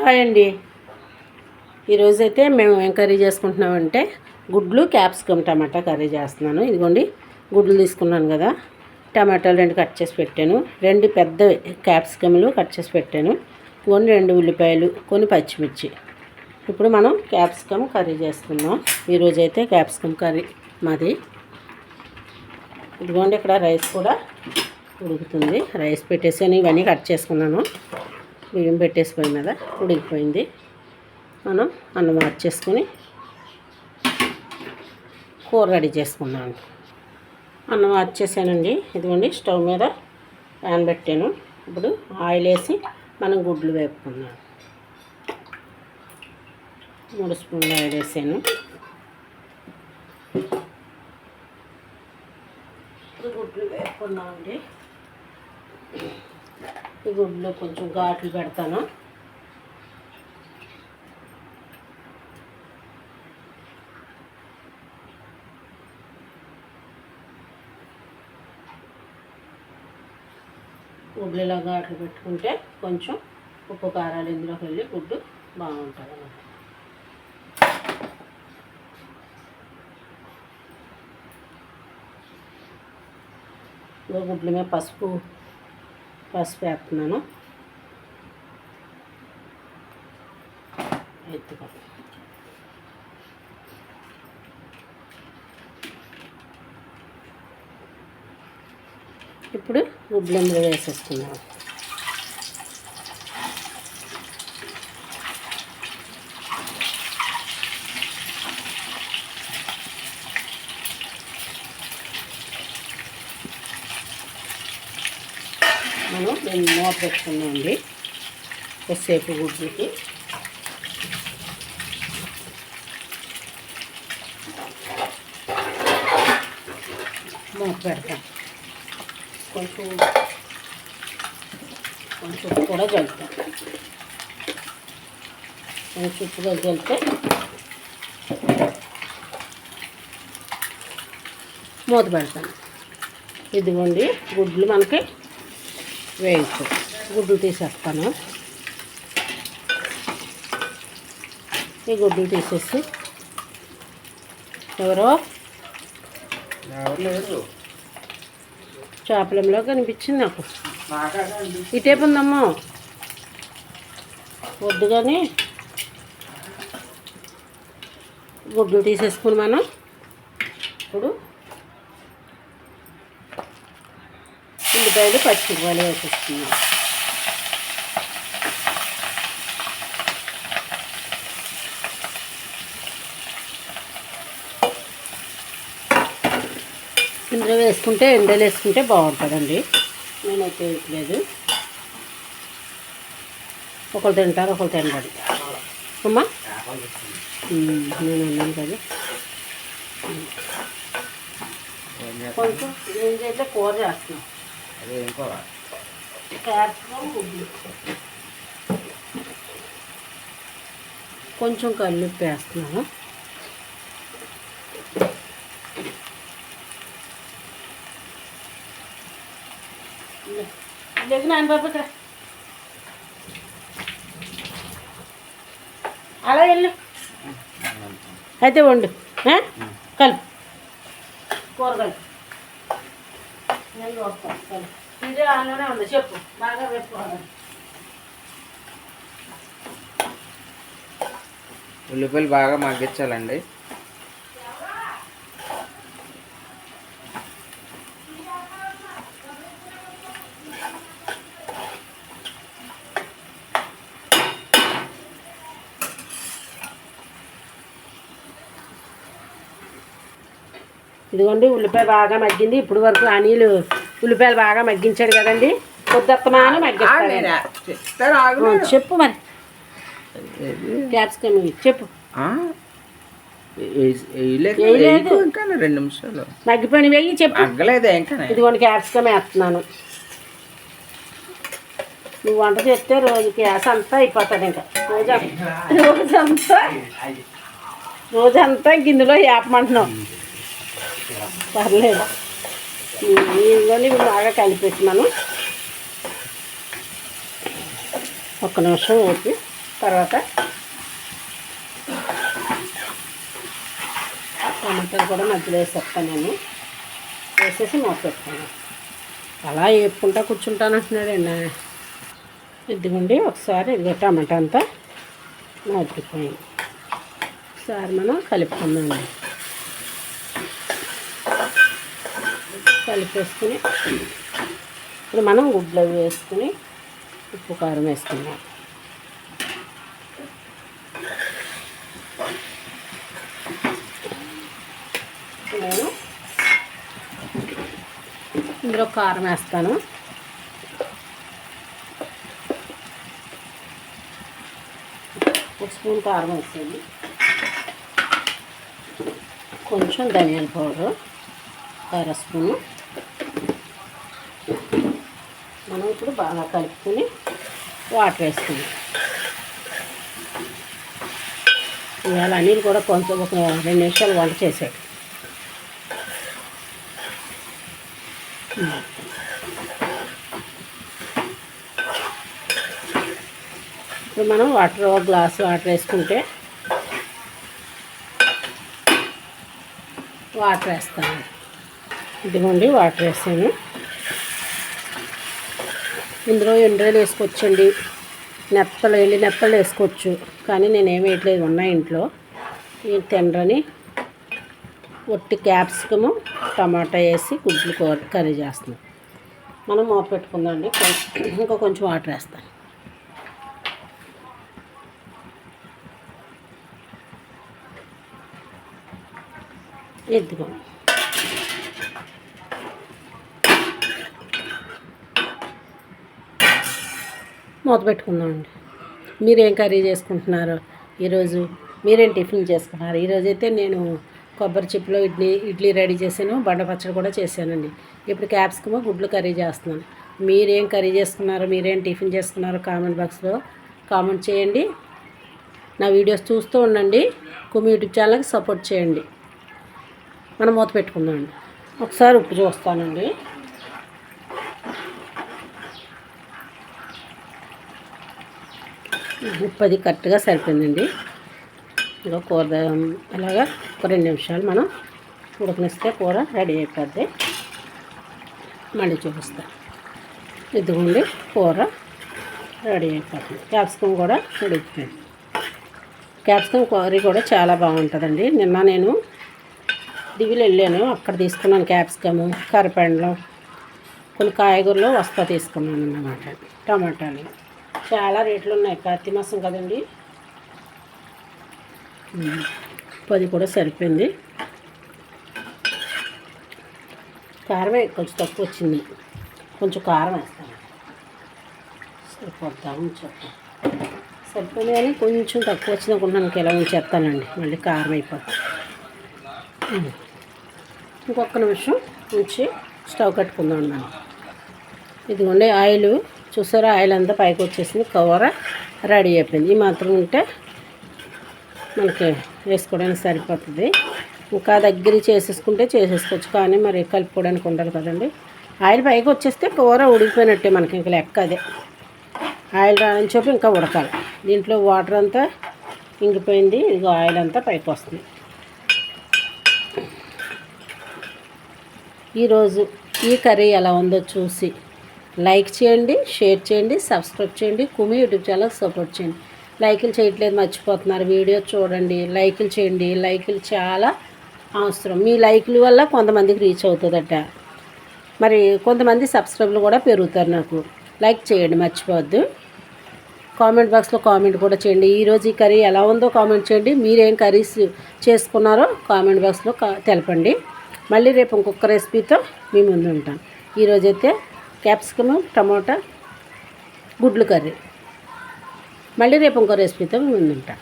Hi అండి. ఈరోజైతే మేము ఏం కర్రీ చేసుకుంటున్నామంటే గుడ్లు క్యాప్సికమ్ టమాటా కర్రీ చేస్తున్నాను. ఇదిగోండి గుడ్లు తీసుకున్నాను కదా. టమాటాలు రెండు కట్ చేసి పెట్టాను. రెండు పెద్ద క్యాప్సికమ్లు కట్ చేసి పెట్టాను. కొన్ని రెండు ఉల్లిపాయలు కొన్ని పచ్చిమిర్చి. ఇప్పుడు మనం క్యాప్సికమ్ కర్రీ చేసుకుందాం ఈరోజైతే క్యాప్సికమ్ కర్రీ మాది. ఇదిగోండి ఇక్కడ రైస్ కూడా ఉడుకుతుంది. రైస్ పెట్టేసాను ఇవన్నీ కట్ చేసుకున్నాను. బియ్యం పెట్టేసి పోయి మీద ఉడికిపోయింది. మనం అన్నం మార్చేసుకొని కూర రెడీ చేసుకున్నాను అన్నం మార్చేసానండి. ఇదిగోండి స్టవ్ మీద ప్యాన్ పెట్టాను. ఇప్పుడు ఆయిల్ వేసి మనం గుడ్లు వేపుకున్నాం మూడు స్పూన్లు ఆయిల్ వేసాను. గుడ్లు వేపుకున్నామండి ఈ గుడ్లో కొంచెం ఘాట్లు పెడతాను. గుడ్లు ఇలా ఘాట్లు పెట్టుకుంటే కొంచెం ఉప్పు కారాలు ఇందులోకి వెళ్ళి గుడ్డు బాగుంటుంది అన్నమాట గుడ్ల మీద పసుపు పసుపు వేస్తున్నాను. ఎత్తుకో ఇప్పుడు గుడ్లు వేసేస్తున్నాను. మనం దీన్ని మూత పెట్టుకున్నామండి కొద్దిసేపు గుడ్లకి మూత పెడతాం. కొంచెం కొంచెం కూడా కలుపుతాం కొంచెం ఉప్పుగా కూడా కలిపితే మూత పెడతాం. ఇదిగోండి గుడ్లు మనకి వేయచ్చు గుడ్లు తీసేస్తాను ఈ గుడ్లు తీసేసి ఎవరో? లేదు చేపలంలో కనిపించింది నాకు. ఇటేపు ఉందమ్మో. వద్దు కానీ గుడ్లు తీసేసుకుని మనం ఇప్పుడు ఉల్లిపాయలు పచ్చిమిరపాయలు వేసేసుకున్నాం ఇందులో వేసుకుంటే ఎండలు వేసుకుంటే బాగుంటుందండి. నేనైతే వేయట్లేదు. ఒకరు తింటారు ఒకరు తినబడి అమ్మా? నేను అన్నాను కదా. కొంచెం చేస్తే కూర చేస్తున్నాం. అదే ఇంకో కొంచెం కల్లుప్పు వేస్తున్నాను. అలా వెళ్ళు. అయితే వండు కలుపు. కూరగాయలు. నేను చూస్తాను. ఇది అందులోనే ఉంది. చెప్పు. బాగా పెట్టుకోవాలి ఉల్లిపాయలు బాగా మగ్గించాలండి. ఇదిగోండి ఉల్లిపాయ బాగా మగ్గింది. ఇప్పుడు వరకు అనిలు ఉల్లిపాయలు బాగా మగ్గించాడు కదండి. కొద్దిత్తమాను మగ్గిస్తాడు. చెప్పు మరి. క్యాప్సికమ్ చెప్పు. రెండు నిమిషాలు. మగ్గిపోయిన వెయ్యి చెప్పు. అగ్గలేదే ఇంకా ఇదిగోండి క్యాప్సికమ్ వేస్తున్నాను. నువ్వు వంట చేస్తే రోజు గ్యాస్ అంతా అయిపోతుంది ఇంకా. రోజు రోజంతా రోజంతా గిన్నెలో వేపమంటున్నావు. పర్లేదు. ఇదిగోని బాగా కలిపెట్టినాను ఒక్క నిమిషం ఓపి తర్వాత టమాటాలు కూడా మధ్యలో వేసేస్తాను నేను. వేసేసి మోసేస్తాను పెట్టుకున్నాను అలా వేపుకుంటా కూర్చుంటాను అంటున్నాడండి ఇదిగోండి ఒకసారి ఇదిగో టమాటా అంతా మోపిపోయింది ఒకసారి మనం కలుపుకుందాం. కలిపేసుకుని ఇప్పుడు మనం గుడ్లు అవి వేసుకుని ఉప్పు కారం వేసుకుందాం. నేను ఇందులో కారం వేస్తాను. ఒక స్పూన్ కారం వేసేది. కొంచెం ధనియాల పౌడర్ అర స్పూను. మనం ఇప్పుడు బాగా కలుపుకొని వాటర్ వేసుకుందాం. ఇవాళ అనిల్ కూడా కొంచెం ఒక రెండు నిమిషాలు వంట చేసాడు ఇప్పుడు మనం వాటర్ ఒక గ్లాస్ వాటర్ వేసుకుంటే వాటర్ వేస్తాను. ఇదిగోండి వాటర్ వేసాను. ఇందులో ఎండ్రాయిలు వేసుకోవచ్చండి? నెత్తలు ఎండి నెప్పలు వేసుకోవచ్చు? కానీ నేనేం వేయట్లేదు ఉన్నాయి ఇంట్లో. ఈ తినరని ఒట్టి క్యాప్సికము టమాటా వేసి గుడ్లు కూర కర్రీ చేస్తున్నాం. మనం మూత పెట్టుకుందామండి ఇంకా కొంచెం వాటర్ వేస్తాను. ఎద్దుకోండి మూత పెట్టుకుందామండి. మీరేం కర్రీ చేసుకుంటున్నారు? ఈరోజు మీరేం టిఫిన్ చేసుకున్నారు? ఈరోజైతే నేను కొబ్బరి చిప్పులో ఇడ్లీ ఇడ్లీ రెడీ చేశాను. బండ పచ్చడి కూడా చేశానండి. ఇప్పుడు క్యాప్సికమ్ గుడ్లు కర్రీ చేస్తున్నాను. మీరేం కర్రీ చేసుకున్నారు? మీరేం టిఫిన్ చేసుకున్నారో? కామెంట్ బాక్స్లో కామెంట్ చేయండి. నా వీడియోస్ చూస్తూ ఉండండి. కుమి యూట్యూబ్ ఛానల్కి సపోర్ట్ చేయండి. మనం మూత పెట్టుకుందామండి. ఒకసారి ఉప్పు చూస్తానండి. ఉప్పు అది కరెక్ట్గా సరిపోయిందండి. ఇంకా కూర ద- అలాగా ఒక రెండు నిమిషాలు మనం ఉడకనిస్తే కూర రెడీ అయిపోద్ది. మళ్ళీ చూపిస్తా. ఇదిగోండి కూర రెడీ అయిపోతుంది. క్యాప్సికమ్ కూడా ఉడికిపోయింది క్యాప్సికమ్ కర్రీ కూడా చాలా బాగుంటుందండి. నిన్న నేను దివిలు వెళ్ళాను. అక్కడ తీసుకున్నాను క్యాప్సికము కరిపెండలు కొన్ని కాయగూరలు వస్తా తీసుకున్నాను అన్నమాట టమాటాలు. చాలా రేట్లు ఉన్నాయి కార్తీక మాసం కదండి. పది కూడా సరిపోయింది. కారమే కొంచెం తక్కువ వచ్చింది. కొంచెం కారం వేస్తాను. సరిపోద్దా ఉంచేస్తాను సరిపోయింది కానీ కొంచెం తక్కువ వచ్చింది అనుకుంటున్నాను. ఎలా ఉంచేస్తానండి మళ్ళీ కారం అయిపోతుంది ఇంకొక నిమిషం ఉంచి స్టవ్ కట్టుకుందాం ఇది ఇదిగోండి ఆయిల్. చూసారా? ఆయిల్ అంతా పైకి వచ్చేసింది. కవర రెడీ అయిపోయింది. ఈ మాత్రం ఉంటే మనకి వేసుకోవడానికి సరిపోతుంది. ఇంకా దగ్గర చేసేసుకుంటే చేసేసుకోవచ్చు. కానీ మరి కలుపుకోవడానికి ఉండాలి కదండి. ఆయిల్ పైకి వచ్చేస్తే కూర ఉడికిపోయినట్టే మనకి. ఇంకా లెక్క అదే. ఆయిల్ రాని చెప్పి ఇంకా ఉడకాలి. దీంట్లో వాటర్ అంతా ఇంకిపోయింది. ఇదిగో ఆయిల్ అంతా పైకి వస్తుంది. ఈరోజు ఈ కర్రీ ఎలా ఉందో చూసి లైక్ చేయండి షేర్ చేయండి సబ్స్క్రైబ్ చేయండి కుమి యూట్యూబ్ ఛానల్ సపోర్ట్ చేయండి. లైకులు చేయట్లేదు మర్చిపోతున్నారు. వీడియో చూడండి లైకులు చేయండి. లైకులు చాలా అవసరం. మీ లైకుల వల్ల కొంతమందికి రీచ్ అవుతుందట. మరి కొంతమంది సబ్స్క్రైబ్లు కూడా పెరుగుతారు నాకు. లైక్ చేయండి మర్చిపోవద్దు. కామెంట్ బాక్స్లో కామెంట్ కూడా చేయండి. ఈరోజు ఈ కర్రీ ఎలా ఉందో కామెంట్ చేయండి. మీరేం కర్రీస్ చేసుకున్నారో కామెంట్ బాక్స్లో తెలపండి. మళ్ళీ రేపు ఇంకొక రెసిపీతో మీ ముందు ఉంటాం. ఈరోజైతే క్యాప్సికమ్ టమోటా గుడ్లు కర్రీ. మళ్ళీ రేపు ఇంకో రెసిపీతో మేము ఉంటాం.